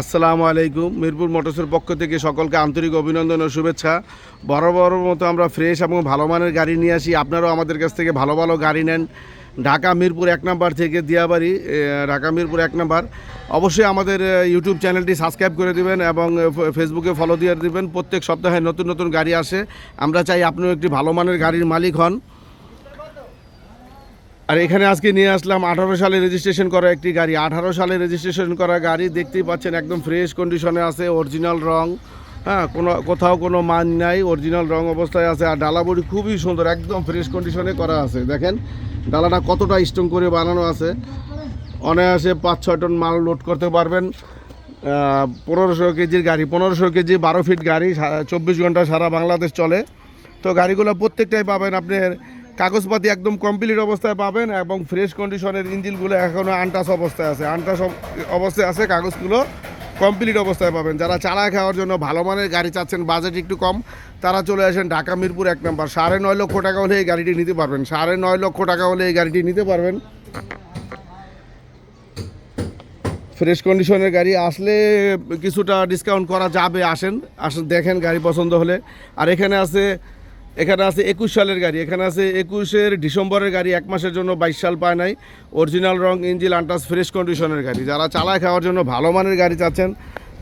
আসসালামু আলাইকুম। মিরপুর মোটরসের পক্ষ থেকে সকলকে আন্তরিক অভিনন্দন ও শুভেচ্ছা। বড় মতো আমরা ফ্রেশ এবং ভালো মানের গাড়ি নিয়ে আসি। আপনারাও আমাদের কাছ থেকে ভালো ভালো গাড়ি নেন। ঢাকা মিরপুর এক নাম্বার থেকে দিয়াবাড়ি ঢাকা মিরপুর এক নাম্বার। অবশ্যই আমাদের ইউটিউব চ্যানেলটি সাবস্ক্রাইব করে দিবেন এবং ফেসবুকে ফলো দিয়ে দিবেন। প্রত্যেক সপ্তাহে নতুন নতুন গাড়ি আসে। আমরা চাই আপনিও একটি ভালো মানের গাড়ির মালিক হন। আর এখানে আজকে নিয়ে আসলাম আঠারো সালে রেজিস্ট্রেশন করা একটি গাড়ি। আঠারো সালে রেজিস্ট্রেশন করা গাড়ি দেখতেই পাচ্ছেন, একদম ফ্রেশ কন্ডিশনে আছে অরিজিনাল রং। হ্যাঁ কোনো, কোথাও কোনো মান নাই অরিজিনাল রং অবস্থায় আছে। আর ডালাবড়ি খুবই সুন্দর, একদম ফ্রেশ কন্ডিশনে করা আছে। দেখেন, ডালাটা কতটা স্ট্রং করে বানানো আছে। অনায়াসে পাঁচ, ছয় টন মাল লোড করতে পারবেন। পনেরোশো কেজির গাড়ি, পনেরোশো কেজি, বারো ফিট গাড়ি চব্বিশ ঘণ্টা সারা বাংলাদেশ চলে। তো গাড়িগুলো প্রত্যেকটাই পাবেন আপনার কাগজপাতি একদম কমপ্লিট অবস্থায় পাবেন এবং ফ্রেশ কন্ডিশনের ইঞ্জিনগুলো এখনও আনটাস অবস্থায় আছে। আনটাস অবস্থায় আছে, কাগজগুলো কমপ্লিট অবস্থায় পাবেন। যারা চালায় খাওয়ার জন্য ভালো মানের গাড়ি চাচ্ছেন বাজেট একটু কম, তারা চলে আসেন ঢাকা মিরপুর এক নম্বর। সাড়ে নয় লক্ষ টাকা হলে এই গাড়িটি নিতে পারবেন। সাড়ে নয় লক্ষ টাকা হলে এই গাড়িটি নিতে পারবেন। ফ্রেশ কন্ডিশনের গাড়ি আসলে কিছুটা ডিসকাউন্ট করা যাবে, আসেন আসেন, দেখেন গাড়ি পছন্দ হলে। আর এখানে আছে এখানে আছে একুশ সালের গাড়ি, এখানে আছে একুশের ডিসেম্বরের গাড়ি, এক মাসের জন্য বাইশ সাল পায় নাই। অরিজিনাল রং ইঞ্জিল আন্টাস ফ্রেশ কন্ডিশনের গাড়ি। যারা চালায় খাওয়ার জন্য ভালো মানের গাড়ি চাচ্ছেন,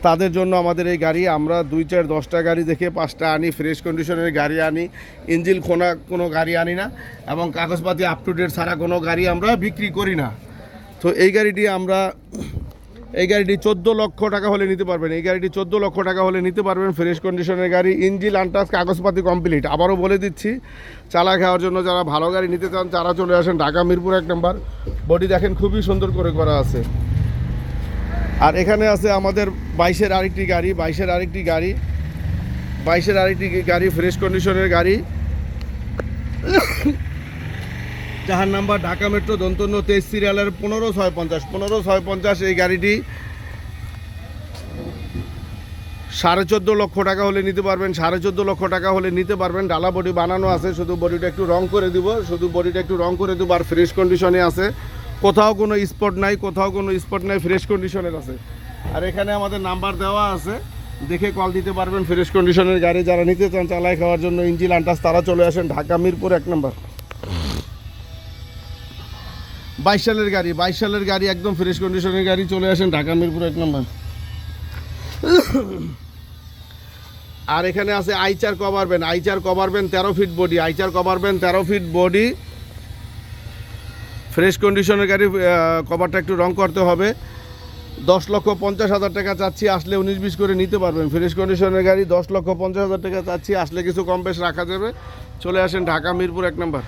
তাদের জন্য আমাদের এই গাড়ি, আমরা দুই চার দশটা গাড়ি দেখে পাঁচটা আনি, ফ্রেশ কন্ডিশনের গাড়ি আনি ইঞ্জিল খোনা কোনো গাড়ি আনি না, এবং কাগজপাতি আপ টু ডেট ছাড়া কোনো গাড়ি আমরা বিক্রি করি না। তো এই গাড়িটি আমরা এই গাড়িটি চোদ্দ লক্ষ টাকা হলে নিতে পারবেন। এই গাড়িটি চোদ্দ লক্ষ টাকা হলে নিতে পারবেন। ফ্রেশ কন্ডিশনের গাড়ি ইঞ্জিল আনটাস কাগজপাতি কমপ্লিট। আবারও বলে দিচ্ছি, চালা খাওয়ার জন্য যারা ভালো গাড়ি নিতে চান, তারা চলে আসেন ঢাকা মিরপুর এক নম্বর। বডি দেখেন, খুবই সুন্দর করে করা আছে। আর এখানে আছে আমাদের বাইশের আরেকটি গাড়ি, বাইশের আরেকটি গাড়ি, বাইশের আরেকটি গাড়ি, ফ্রেশ কন্ডিশনের গাড়ি। যাহার নাম্বার ঢাকা মেট্রো, দন্তন্য তেইশ সিরিয়ালের পনেরো ছয় পঞ্চাশ। পনেরো ছয় পঞ্চাশ এই গাড়িটি সাড়ে চোদ্দ লক্ষ টাকা হলে নিতে পারবেন, সাড়ে চোদ্দ লক্ষ টাকা হলে নিতে পারবেন। ডালা বডি বানানো আছে, শুধু বডিটা একটু রং করে দিব, শুধু বডিটা একটু রং করে দেবো আর ফ্রেশ কন্ডিশনে আছে। কোথাও কোনো স্পট নাই, কোথাও কোনো স্পট নাই ফ্রেশ কন্ডিশনের আছে। আর এখানে আমাদের নাম্বার দেওয়া আছে, দেখে কল দিতে পারবেন ফ্রেশ কন্ডিশনের গাড়ি। যারা নিতে চান চালায় খাওয়ার জন্য ইঞ্জিল আন্টাস তারা চলে আসেন ঢাকা মিরপুর এক নম্বর বাইশ সালের গাড়ি, বাইশ সালের গাড়ি, একদম ফ্রেশ কন্ডিশনের গাড়ি, চলে আসেন ঢাকা মিরপুর এক নম্বর। আর এখানে আছে Eicher cover van Eicher cover van তেরো feet body Eicher cover van তেরো ফিট বডি ফ্রেশ কন্ডিশনের গাড়ি কভারটা একটু রং করতে হবে। দশ লক্ষ পঞ্চাশ হাজার টাকা চাচ্ছি, আসলে উনিশ বিশ করে নিতে পারবেন। ফ্রেশ কন্ডিশনের গাড়ি দশ লক্ষ পঞ্চাশ হাজার টাকা চাচ্ছি, আসলে কিছু কম বেশ রাখা যাবে। চলে আসেন ঢাকা মিরপুর এক নম্বর।